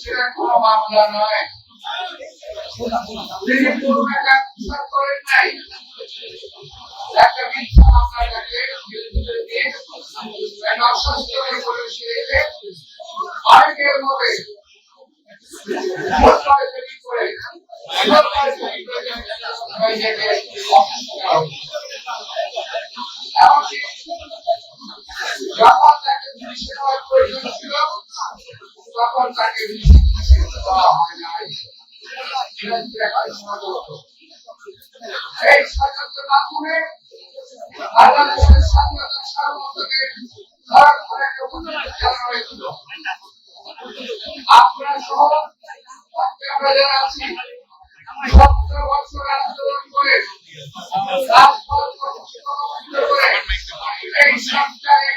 সেটা কোনো মামলা নয় তিনি পুরোনো কাজ করেন নাই একটা মিথ্যা দিয়ে একটা অস্বাস্থ্যকর পরিবেশে রেখে অনেকের মধ্যে ভোটপাই তৈরি করে ভোটপাই তৈরি করে নিজেকে অসুস্থ করা হয়েছে। এমনকি যখন তাকে পুলিশের হওয়ার প্রয়োজন ছিল তখন তাকে পুলিশের দেওয়া হয় নাই এটা ছিল একটা ষড়যন্ত্র। এই ষড়যন্ত্রের মাধ্যমে বাংলাদেশের স্বাধীনতা সার্বভৌমত্বকে ধারণ করে চালানো হয়েছিল আপনারা সহ আমরা যারা আছি সতেরো বছর আন্দোলন করে এই সরকারের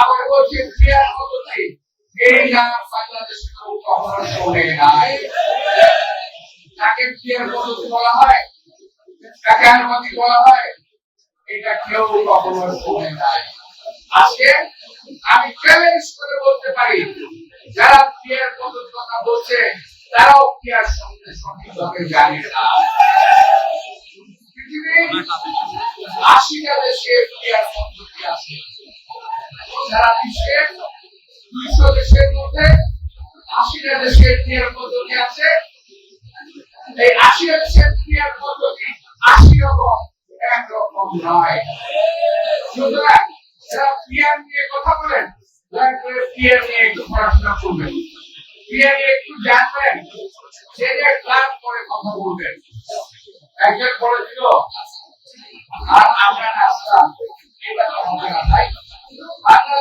আবার বলছে ক্রিয়ার পদ্ধতি এই নাম বাংলাদেশে কখনো শোনে নাই। তাকে ক্রিয়ার পদ্ধতি বলা হয়, তাকে অনুমতি বলা হয়, এটা কেউ কখনো শোনে নাই। আজকে আমি চ্যালেঞ্জ করে বলতে পারি, যারা ক্রিয়ার পদ্ধতির কথা বলছে, তারাও ক্রিয়ার সঙ্গে সঠিকভাবে জানে না। পৃথিবীর আশিটা দেশে ক্রিয়ার পদ্ধতি সারা বিশ্বের দুইশো দেশের মধ্যে আশিটা দেশের ক্রিয়ার পদ্ধতি আছে। এই আশিটা দেশের ক্রিয়ার পদ্ধতি আশি রকম একরকম নয়। সুতরাং যারা ক্রিয়ার নিয়ে কথা বলেন, দয়া করে ক্রিয়ার নিয়ে একটু পড়াশোনা করবেন। ক্রিয়া নিয়ে একটু জানবেন সে যে ক্লাস করে কথা বলবেন। একজন বলেছিল, আর আমরা তাই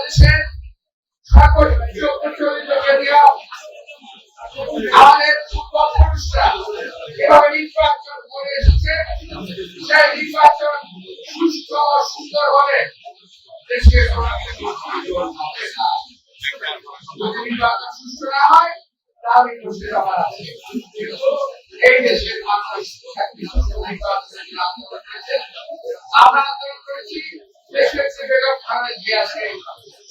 বাংলাদেশের সকল আমাদের ফুটবল পুরুষরা এভাবে নির্বাচন করে এসেছে। সেই নির্বাচন সুস্থ সুন্দর হবে। দেশের নির্বাচন সুস্থ না হয়, তাহলে দোষের আমার আছে। কিন্তু এই দেশের মানুষ আমরা আন্দোলন করেছি দেশের বেগম খালেদা জিয়া আছে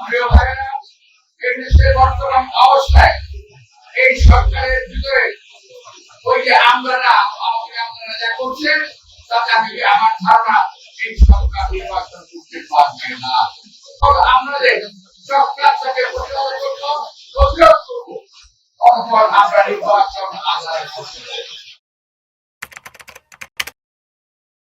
প্রিয় ভাইয়েরা এই দেশের বর্তমান অবস্থায় এই সরকারের ভিতরে ওই যে আমরা আমাকে আপনারা করতে পারবে